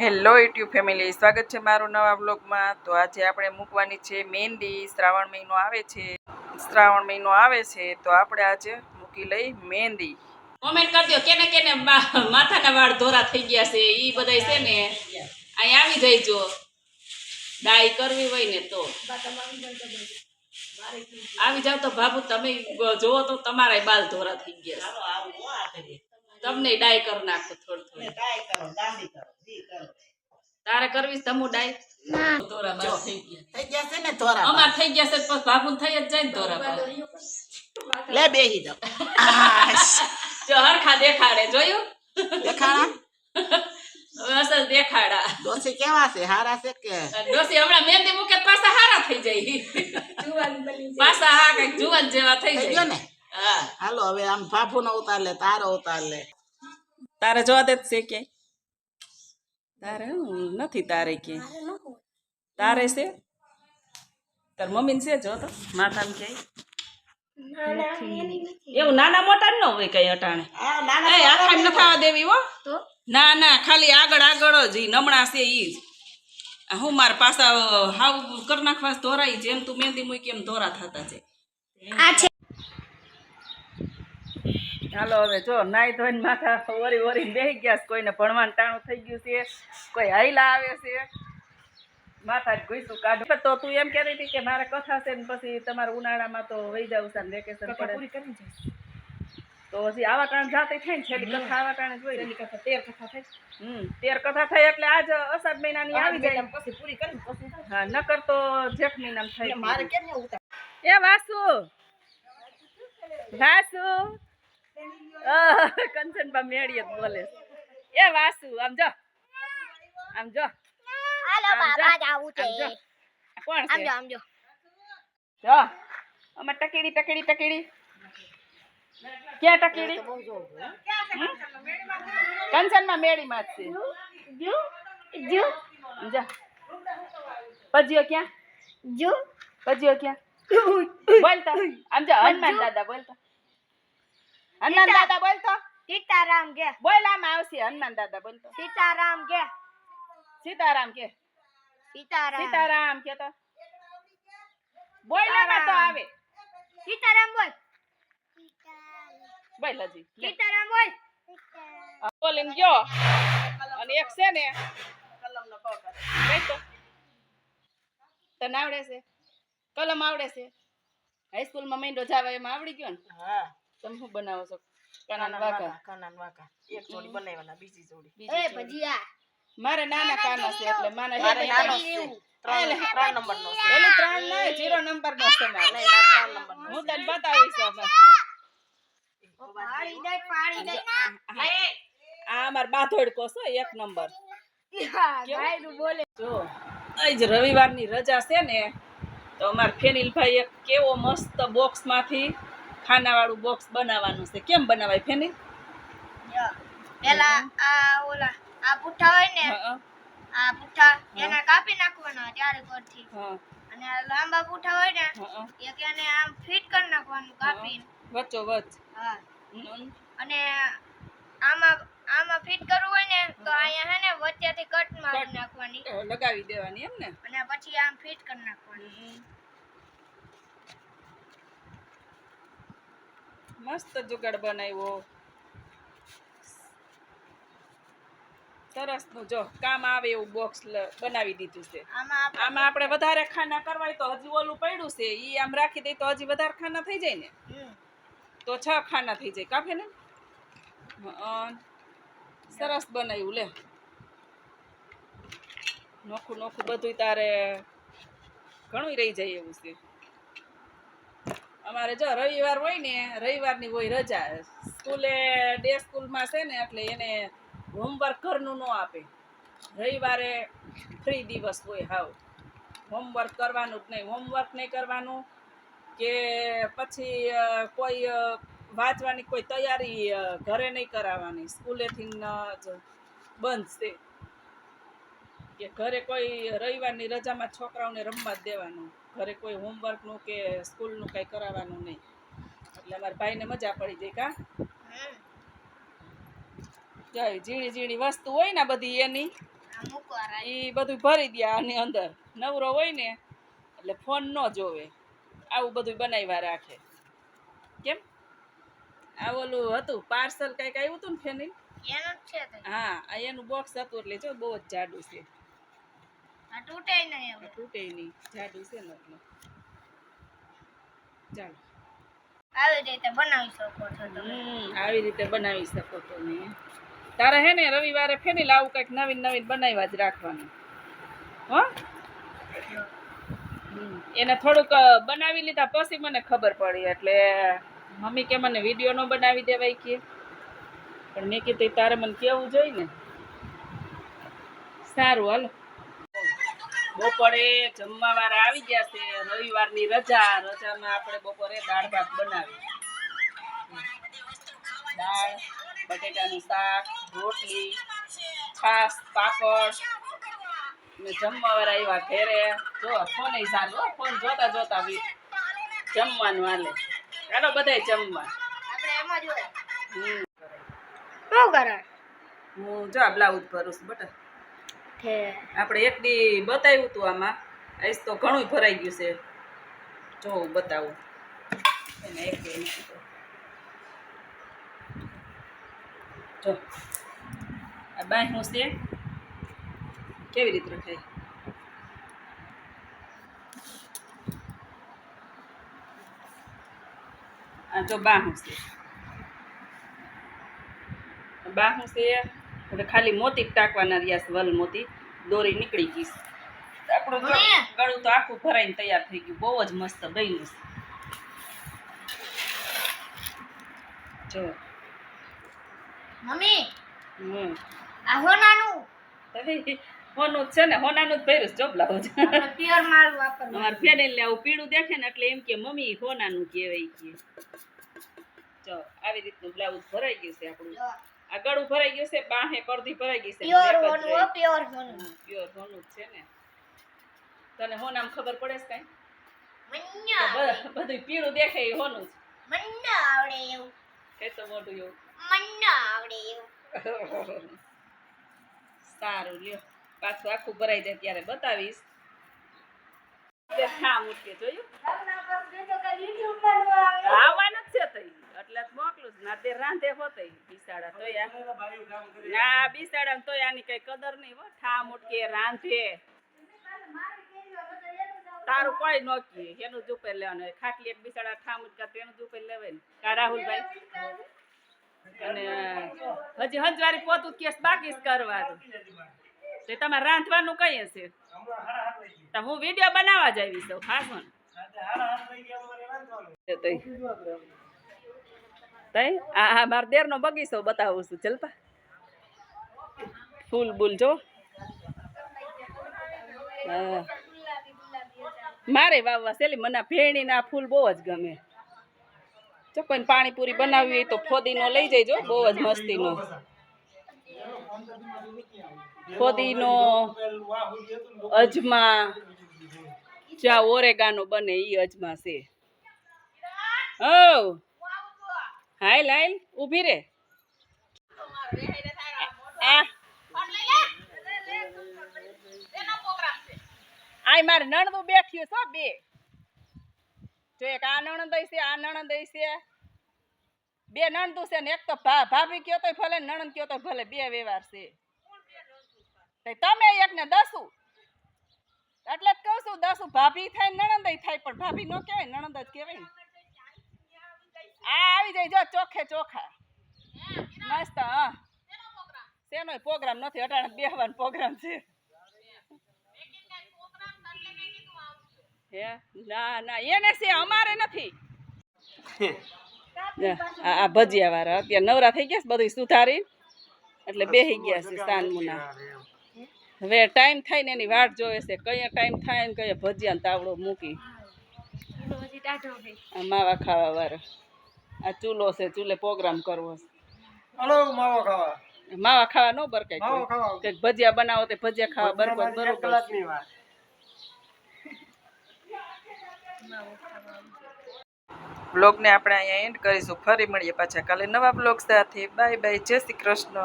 Hello YouTube family, સ્વાગત છે મારું નવા બ્લોગમાં તો આજે આપણે મૂકવાની છે મહેંદી. શ્રાવણ મહિનો આવે છે. શ્રાવણ મહિનો આવે છે, તો આપણે આજે મૂકી લઈ મહેંદી. કોમેન્ટ કરજો કેને કેને માથાના વાળ ધોરા થઈ ગયા છે એ બધાય છે ને? અહીં આવી જઈજો ડાય કરવી હોય ને તો. આવી જાવ તો બાબુ તમે જોવો તો તમારા બાલ ધોરા થઈ ગયા છે. તમને ડાય કરી નાખો થોડું થોડું. તારે કરવી તમુ ડાય? ધોરા બાલ થઈ ગયા. થઈ ગયા છે ને થોરા અમાર થઈ ગયા છે પછી બાબુ થઈ જ જાય ને ધોરા લે બેહી જાવ જો હરખા દેખાડે જોયું? દેખાડા? અસલ દેખાડા. ડોસી કેવા છે હારા છે કે? ડોસી હમણાં મહેંદી મૂકે તો પાછા હારા થઈ જાય. પાછા હા કંઈક જુવાન જેવા થઈ જાય. ને? હાલો હવે આમ ભાભુ નો ઉતાર લે તારો ઉતાર લે. તારે જોવા દે છે કે? તારે નથી તારે કે. તારે છે? તાર મમ્મી છે જો તો માથામાં ક્યાંય એવું નાના મોટા ન હોય કઈ અટાણે. આખા ન થવા દેવી હો. ના ના ખાલી આગળ આગળ જ ઈ નમણા છે ઈ જ. હું માર પાછા હાવ કરી નાખવા ધોરાઈ જેમ તું મહેંદી મૂકી એમ ધોરા થતા છે હાલો હવે જો નાઈ ધોઈને માથા વરી વરી બેસી ગયા છે. કોઈને ભણવાનું ટાણું થઈ ગયું છે કોઈ હાઈલા આવે છે. માથા ઘૂસું કાઢ. તો તું એમ કહેતી હતી કે મારે કથા છે ને પછી તમારે ઉનાળામાં તો વહી જાવ છે વેકેશન પડે. તો પછી આવા ટાણે જાતે થાય ને છેલ્લી કથા આવા ટાણે જોઈ કથા તેર કથા થાય. હમ તેર કથા થાય એટલે આજ અષાઢ મહિનાની આવી જાય. પછી પૂરી કરી પછી હા નકર તો જેઠ મહિનામાં થાય મારે કેમ ઉતાર એ વાસુ વાસુ કંચનબા મેળીએ બોલે છે. એ વાસુ આમ જો. આમ જો. હાલો બાબા જાવું છે. કોણ છે? આમ જો આમ જો. જો. અમાર ટકેડી ટકેડી ટકેડી. ક્યાં ટકેડી? કંચનમાં મેળીમાં જ છે. જો? જો? જા. ભજીયો ક્યાં? જો? ભજીયો ક્યાં? બોલતા. આમ જો હનુમાન દાદા બોલતો. હનુમાન દાદા બોલતો? સીતારામ કે. બોલ આમ આવશે હનુમાન દાદા બોલતો. સીતારામ કે. સીતારામ કે. સીતારામ. સીતારામ કે તો. બોલ આમાં તો આવે. સીતારામ બોલ. બોલ હજી. સીતારામ બોલ. બોલીને ગયો. અને એક છે ને કઈ તો. તને આવડે છે? કલમ આવડે છે? હાઈસ્કૂલમાં મહિનો જાવા એમાં આવડી ગયો ને? હા. તમે શું બનાવો છો? કાના વાકા કાના વાકા એક જોડી બનાવવાના બીજી જોડી. એ ભજીયા. મારે નાના કાના છે એટલે મારે નાનો છે. ત્રણ ત્રણ નંબર નો છે. એલી ત્રણ નહીં જીરો નંબર નો છે મારે. નહીં ના ત્રણ નંબર નો હું તને બતાવીશ હવે. પાડી દે પાડી દે. આ અમાર બાથોડ કોસો એક નંબર. ગાયનું બોલે. જો આજ રવિવારની રજા છે ને તો અમાર ફેનિલભાઈ એક કેવો મસ્ત બોક્સમાંથી ખાનાવાળું બોક્સ બનાવવાનું છે. કેમ બનાવાય ફેની? પેલા આ ઓલા આ પુઠ્ઠા હોય ને આ પુઠ્ઠા એને કાપી નાખવાના ત્યારે ઘરથી. અને આ લાંબા પુઠ્ઠા હોય ને એક એને આમ ફિટ કરી નાખવાનું કાપીને. વચ્ચો વચ હા અને આમાં આમાં ફિટ કરવું હોય ને તો અહીંયા હે ને વચ્ચેથી કટ. મારી નાખવાની લગાવી દેવાની એમ ને? અને પછી આમ ફિટ કરી નાખવાની. મસ્ત જુગાડ બનાવ્યો. સરસનું જો કામ આવે એવું બોક્સ બનાવી દીધું છે. આમાં આપણે આમાં આપણે વધારે ખાના કરવાય તો હજી ઓલું પડ્યું છે ઈ આમ રાખી દઈ તો હજી વધારે ખાના થઈ જાય ને. તો છ ખાના થઈ જાય કાફે ને? સરસ બનાવ્યું લે. નોખું નોખું બધું તારે ઘણું રહી જાય એવું છે. અમારે જો રવિવાર હોય ને, રવિવારની હોય રજા. સ્કૂલે ડે સ્કૂલમાં છે ને, એટલે એને હોમવર્ક ઘરનું ન આપે. રવિવારે ફ્રી દિવસ હોય હાવ. હોમવર્ક કરવાનું જ નહીં. હોમવર્ક નહીં કરવાનું કે પછી કોઈ વાંચવાની કોઈ તૈયારી ઘરે નહીં કરાવવાની. સ્કૂલેથી બંધ છે. કે ઘરે કોઈ રવિવારની રજામાં છોકરાઓને રમવા જ દેવાનું. ઘરે કોઈ હોમવર્કનું કે સ્કૂલનું કંઈ કરાવવાનું નહીં. એટલે અમારા ભાઈને મજા પડી જાય કા? ઝીણી ઝીણી વસ્તુ હોય ને બધી એની. એ બધું ભરી દે આની અંદર. નવરો હોય ને એટલે ફોન ન જોવે. આવું બધું બનાવ્યા રાખે. કેમ? આ ઓલું હતું પાર્સલ કંઈક આવ્યું હતું ને તે. હા આ એનું બોક્સ હતું એટલે જો બહુ જ જાડું છે. આ તૂટે નહીં હવે. તૂટે નહીં. જાડું છે ને એટલે ચાલો. આવી રીતે બનાવી શકો છો તમે. આવી રીતે બનાવી શકો તમે તારે હે ને રવિવારે ફેની આવું કંઈક નવીન નવીન બનાવ્યા જ રાખવાનું. હો. એને થોડુંક બનાવી લીધા પછી મને ખબર પડી એટલે મમ્મી કે મને વીડિયો ન બનાવી દેવાય કે. પણ મેં કીધું તારે મને કેવું જોઈએ ને? સારું હાલો. બપોરે જમવા વાળા આવી ગયા છે. રવિવારની રજા રજામાં આપણે બપોરે દાળ ભાત બનાવી દાળ બટેટાનું શાક રોટલી છાશ પાપડ. ને જમવા વાળા આવ્યા ઘેરે. જો ફોન સારું હો ફોન જોતા જોતા બી જમવાનું હાલે. ચાલો બધાય જમવા. હું કરે? હું જો બ્લાઉઝ ભરું છું બટા. આપણે એક દી બતાવ્યું હતું આમાં. આઈસ તો ઘણું ભરાઈ ગયું છે. જો હું બતાવું. એને એક જો. આ બાહ્યું છે. કેવી રીતે રખાય? આ જો બાહું છે. બાહું છે. એટલે ખાલી મોતી ટાંકવાના રહ્યા વલ મોતી. દોરી નીકળી ગઈ આપણું ગળું તો આખું ભરાઈને તૈયાર થઈ ગયું. બહુ જ મસ્ત બન્યું છે. જો. મમ્મી હમ. આ હોનાનું? હવે હોનું છે ને હોનાનું જ પહેર્યું જો બ્લાઉઝ. પ્યોર માલ વાપરવાનું. અમારે ફેરેલ ને આવું પીળું દેખે ને એટલે એમ કે મમ્મી હોનાનું કહેવાય કે. જો આવી રીતનું બ્લાઉઝ ભરાઈ ગયું છે આપણું. આ ગળું ભરાઈ ગયું છે બાહે પડધી ભરાઈ ગઈ છે. પ્યોર હોનું હો પ્યોર હોનું પ્યોર હોનું છે ને. તને હોનામ ખબર પડે છે કાંઈ? મને તો આવડે. બ- બધું પીળું દેખાય હોનું જ. મન્ના આવડે એવું. કે તો મોટું એવું. મન્ના આવડે એવું. સારું લ્યો. પાછું આખું ભરાઈ જાય ત્યારે બતાવીશ. હા મૂકીએ જોયું? તઈ એટલે જ ના તે રાંધે હોતે બિસાડા તોય ના બિસાડા તોય આની કઈ કદર નહીં હો. ઠા મૂટકે રાંધે. તારું કોઈ નોકી એનું જ ઉપર લેવાનું ખાટલી એક બિસાડા ઠા મૂટકા તેનું જ ઉપર લેવાય ને. કા રાહુલભાઈ? અને હજી હંજવારી પોતું કેસ બાકી કરવાનું. તે તમારે રાંધવાનું કઈ હશે? તો હું વીડિયો બનાવવા જ આવી છું. ખાસ ને તઈ આ આ મારા દેરનો બગીચો બતાવું છું. ચલપા ફૂલ બૂલ જો. હા. મારે વાવવા સેલી મને ભેણીના ફૂલ બહુ જ ગમે. જો કોઈને પાણીપુરી બનાવવી હોય તો ફોદીનો લઈ જઈજો બહુ જ મસ્તીનો. ફોદીનો, અજમા, જ્યાં ઓરેગાનો બને એ અજમા છે. હો હાલ હાલ ઊભી રે. આય મારે નણંદું બેઠ્યું છો બે. જો એક આ નણંદ છે આ નણંદ છે બે નણંદુ છે ને, એક તો ભાભી કયો તોય ભલે, નણંદ કયો તો ભલે, બે વ્યવહાર છે. તમે એક ને દસું. એટલે જ કહું છું, દસું ભાભી થાય નણંદ થાય, પણ ભાભી નો કહેવાય, નણંદ જ કહેવાય આ આવી જાય જો ચોખે ચોખા. મસ્ત હા. શેનો પ્રોગ્રામ નથી અટાણે બેહવાનો પ્રોગ્રામ છે. હે? ના ના એને છે અમારે નથી. આ ભજીયા વાળા અત્યારે નવરા થઈ ગયા છે બધું સુધારી એટલે બેહી ગયા છે સાનમુના હવે ટાઈમ થાય ને એની વાટ જોવે છે કયા ટાઈમ થાય ને કયા ભજીયા ને તાવડો મૂકી. માવા ખાવા વાળા આ ચૂલો છે ચૂલે પ્રોગ્રામ કરવો છે. હલો માવો ખાવા. માવા ખાવા ન બરકાય માવો ખાવા. ભજીયા બનાવો તે ભજીયા ખાવા બરકો બરોબર કલાકની વાત. બ્લોગને આપણે અહીંયા એન્ડ કરીશું. ફરી મળીએ પાછા કાલે નવા બ્લોગ સાથે. Bye bye. જય શ્રી કૃષ્ણ.